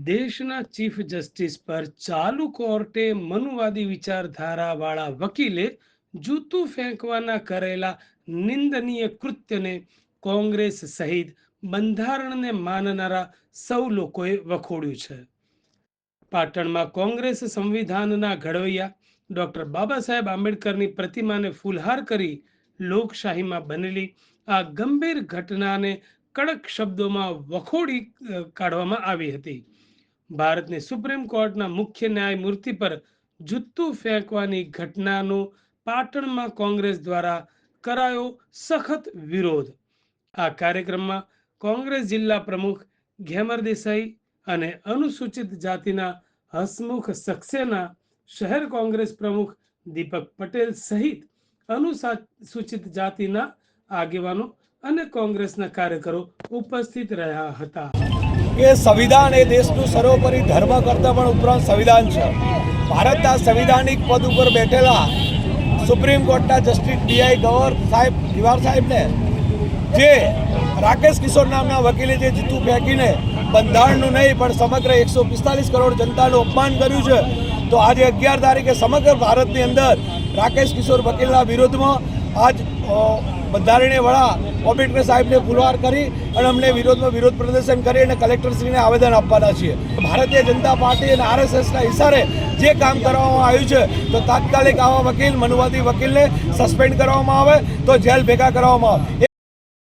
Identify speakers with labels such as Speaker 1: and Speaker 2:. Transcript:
Speaker 1: દેશના chief justice પર ચાલુ કોર્ટે મનુવાદી વિચારધારાવાળા વકીલે જૂતું ફેંકવાના કરેલા નિંદનીય કૃત્યને કોંગ્રેસ સહિત બંધારણને માનનારા સૌ લોકોએ વખોડ્યું છે. પાટણમાં કોંગ્રેસ સંવિધાનના ઘડવૈયા ડોક્ટર બાબા સાહેબ આંબેડકરની પ્રતિમાને ફૂલહાર કરી લોકશાહીમાં બનેલી આ ગંભીર ઘટનાને કડક શબ્દોમાં વખોડી કાઢવામાં આવી હતી. ભારતની સુપ્રીમ કોર્ટના મુખ્ય ન્યાયમૂર્તિ પર જૂતું ફેંકવાની ઘટનાનો પાટણમાં કોંગ્રેસ દ્વારા કરાયો સખત વિરોધ. આ કાર્યક્રમમાં કોંગ્રેસ જિલ્લા પ્રમુખ ઘેમર દેસાઈ અને અનુસૂચિત જાતિના હસમુખ સક્સેના શહેર કોંગ્રેસ પ્રમુખ દીપક પટેલ સહિત અનુસૂચિત જાતિના આગેવાનો અને કોંગ્રેસના કાર્યકરો ઉપસ્થિત રહ્યા હતા.
Speaker 2: કે સંવિધાન એ દેશનું સર્વોપરી ધર્મ કરતાં પણ ઉપરાંત સંવિધાન છે. ભારતના સંવિધાનિક પદ ઉપર બેઠેલા સુપ્રીમ કોર્ટના જસ્ટિસ ડીઆઈ ગવર સાહેબ, દિવાર સાહેબને, જે રાકેશ કિશોર નામના વકીલે જે જીતું ફેંકીને બંધારણનું નહીં, પણ સમગ્ર એકસો પિસ્તાલીસ કરોડ જનતાનું અપમાન કર્યું છે, તો આજે અગિયાર તારીખે સમગ્ર ભારતની અંદર રાકેશ કિશોર વકીલના વિરોધમાં આજ બંધારણીય વડા ઓમ્બેડકર સાહેબને પુરવાર કરી અને અમને વિરોધમાં વિરોધ પ્રદર્શન કરી અને કલેક્ટરશ્રીને આવેદન આપવાના છીએ. ભારતીય જનતા પાર્ટી અને આરએસએસના ઇશારે જે કામ કરવામાં આવ્યું છે, તો તાત્કાલિક આવા વકીલ, મનુવાદી વકીલને સસ્પેન્ડ કરવામાં આવે, તો જેલ ભેગા કરવામાં આવે.